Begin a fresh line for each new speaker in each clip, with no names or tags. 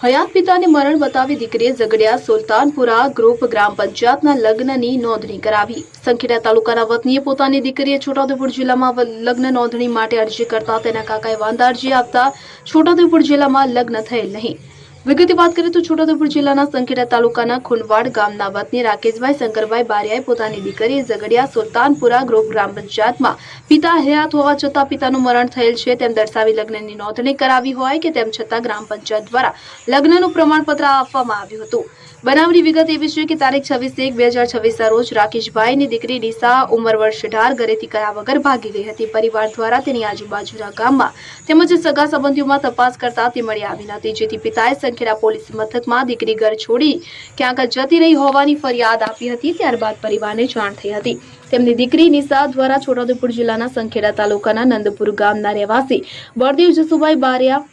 હયાત પિતાને મરણ બતાવી દીકરીએ ઝઘડિયા સુલતાનપુરા ગ્રુપ ગ્રામ પંચાયતના લગ્નની નોંધણી કરાવી. સંખેડા તાલુકાના વતનીએ પોતાની દીકરીએ છોટાઉદેપુર જિલ્લામાં લગ્ન નોંધણી માટે અરજી કરતા તેના કાકાએ વાંધા અરજી આપતા છોટાઉદેપુર જિલ્લામાં લગ્ન થયેલ નહીં. વિગતે વાત કરીએ તો છોટાઉદેપુર જિલ્લાના સંખેડા તાલુકાના ખુનવાડ ગામના વતની રાકેશભાઈ, શંકરભાઈ બારિયાએ પોતાની દીકરી ઝઘડિયા સુલતાનપુરા ગ્રુપ ગ્રામ પંચાયતમાં પિતા હયાત હોવા છતાં પિતાનું મરણ થયેલ છે. તેમ દર્શાવી લગ્નની નોંધણી કરાવી હોય કે તેમ છતાં ગ્રામ પંચાયત દ્વારા લગ્નનું પ્રમાણપત્ર આપવામાં આવ્યું હતું. બનાવની વિગત એવી છે કે તારીખ છવ્વીસ એક, બે હજાર છવ્વીસના રોજ રાકેશભાઈની દીકરી ડીસા ઉંમર વર્ષ અઢાર ઘરેથી કયા વગર ભાગી ગઈ હતી. પરિવાર દ્વારા તેની આજુબાજુના ગામમાં તેમજ સગા સંબંધીઓમાં તપાસ કરતા તે મળી આવી નથી જેથી પિતાએ સંખેડા પોલીસ મથકમાં દીકરી ઘર છોડી ક્યાંક જતી રહી હોવાની ફરિયાદ આપી હતી. ત્યારબાદ પરિવારને જાણ થઈ હતી. તેમની દીકરી નિશા દ્વારા છોટાઉદેપુર જિલ્લાના સંખેડા તાલુકાના નંદપુર ગામના રહેવાસી બળદેવ જસુભાઈ બારિયા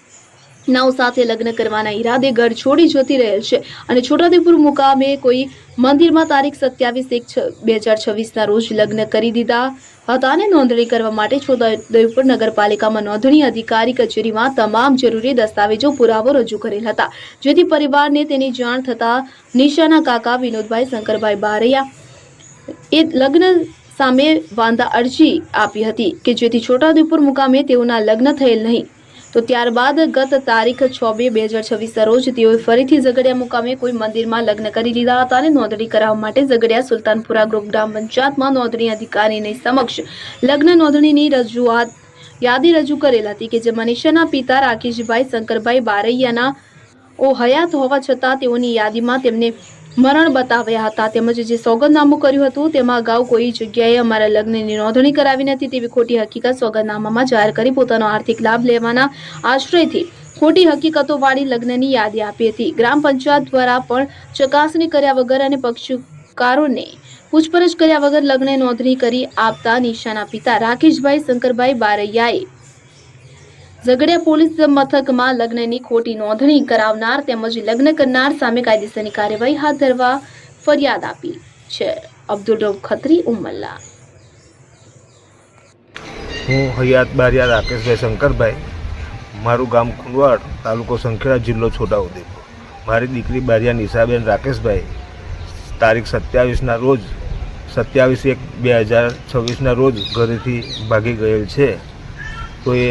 નાવ સાથે લગ્ન કરવાના ઈરાદે ઘર છોડી જતી રહેલ છે. અને છોટાદેપુર મુકામે કોઈ મંદિરમાં તારીખ સત્યાવીસ એક બે હજાર છવ્વીસના રોજ લગ્ન કરી દીધા હતા અને નોંધણી કરવા માટે છોટાઉદેપુર નગરપાલિકામાં નોંધણી અધિકારી કચેરીમાં તમામ જરૂરી દસ્તાવેજો પુરાવો રજૂ કરેલ હતા. જેથી પરિવારને તેની જાણ થતાં નિશાના કાકા વિનોદભાઈ શંકરભાઈ બારૈયા એ લગ્ન સામે વાંધા અરજી આપી હતી કે જેથી છોટાઉદેપુર મુકામે તેઓના લગ્ન થયેલ નહીં. તો ત્યારબાદ ગત તારીખ છ બે બે હજાર છવ્વીસ રોજ તેઓએ ફરીથી ઝઘડિયા મુકામે કોઈ મંદિરમાં લગ્ન કરી લીધા હતા અને નોંધણી કરાવવા માટે ઝઘડિયા સુલતાનપુરા ગ્રુપ ગ્રામ પંચાયતમાં નોંધણી અધિકારીની સમક્ષ લગ્ન નોંધણીની રજૂઆત યાદી રજૂ કરેલ હતી કે જે મનીષાના પિતા રાકેશભાઈ શંકરભાઈ બારૈયાના ઓ હયાત હોવા છતાં તેઓની યાદીમાં તેમને મરણ બતાવ્યા હતા. તેમજ જે સોગંદનામું કર્યું હતું, તેમાં અગાઉ કોઈ જગ્યાએ અમારા લગ્નની નોંધણી કરાવી નથી તેવી ખોટી હકીકત સોગંદનામામાં જાહેર કરી પોતાનો આર્થિક લાભ લેવાના આશ્રયથી ખોટી હકીકતોવાળી લગ્નની યાદી આપી હતી. ગ્રામ પંચાયત દ્વારા પણ ચકાસણી કર્યા વગર અને પક્ષકારોને પૂછપરછ કર્યા વગર લગ્ન નોંધણી કરી આપતા નિશાના પિતા રાકેશભાઈ શંકરભાઈ બારૈયાએ ઝઘડિયા પોલીસ મથકમાં લગ્નની ખોટી નોંધણી કરાવનાર તેમજ લગ્ન કરનાર સામે કાયદેસરની કાર્યવાહી હાથ ધરવા ફરિયાદ આપી છે. અબ્દુલ રબ ખત્રી, ઉમલ્લા.
હું હયાત બારિયા રાકેશભાઈ શંકરભાઈ. મારું ગામ ખુંડવાડ, તાલુકો સંખેડા, જિલ્લો છોટાઉદેપુર. મારી દીકરી બારિયા નિશાબેન રાકેશભાઈ તારીખ સત્યાવીસના રોજ, સત્યાવીસ એક બે હજાર છવ્વીસના રોજ ઘરેથી ભાગી ગયેલ છે. તો એ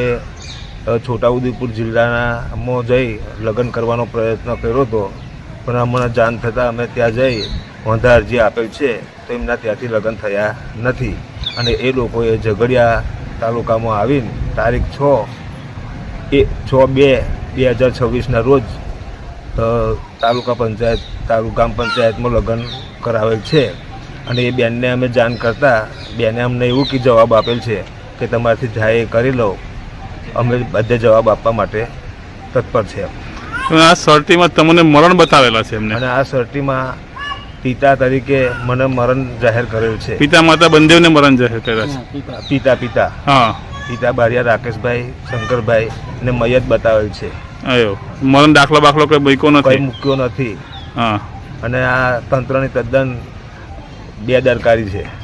છોટાઉદેપુર જિલ્લાનામાં જઈ લગ્ન કરવાનો પ્રયત્ન કર્યો હતો. પણ હમણાં જાણ થતાં અમે ત્યાં જઈ વાંધા અરજી આપેલ છે, તો એમના ત્યાંથી લગ્ન થયા નથી. અને એ લોકોએ ઝઘડિયા તાલુકામાં આવીને તારીખ છ એ છ બે બે હજાર છવ્વીસના રોજ તાલુકા પંચાયત તાલુકા પંચાયતમાં લગ્ન કરાવેલ છે. અને એ બેનને અમે જાણ કરતાં બેને અમને એવું કે જવાબ આપેલ છે કે તમારાથી જાય એ કરી લો અમે બધે જવાબ આપવા માટે તત્પર છે.
આ સર્ટીમાં તમને મરણ બતાવેલા છે એમને?
અને આ સર્ટીમાં પિતા તરીકે મને મરણ જાહેર કરેલ છે.
પિતા માતા બંદેવને મરણ જાહેર કર્યા છે?
પિતા. પિતા
હા.
પિતા બારિયા રાકેશભાઈ શંકરભાઈ ને મયત બતાવેલ છે.
આયો મરણ દાખલો બાખલો કઈ મૂક્યો
કંઈ
નથી
મૂક્યો નથી.
હા.
અને આ તંત્રની તદ્દન બેદરકારી છે.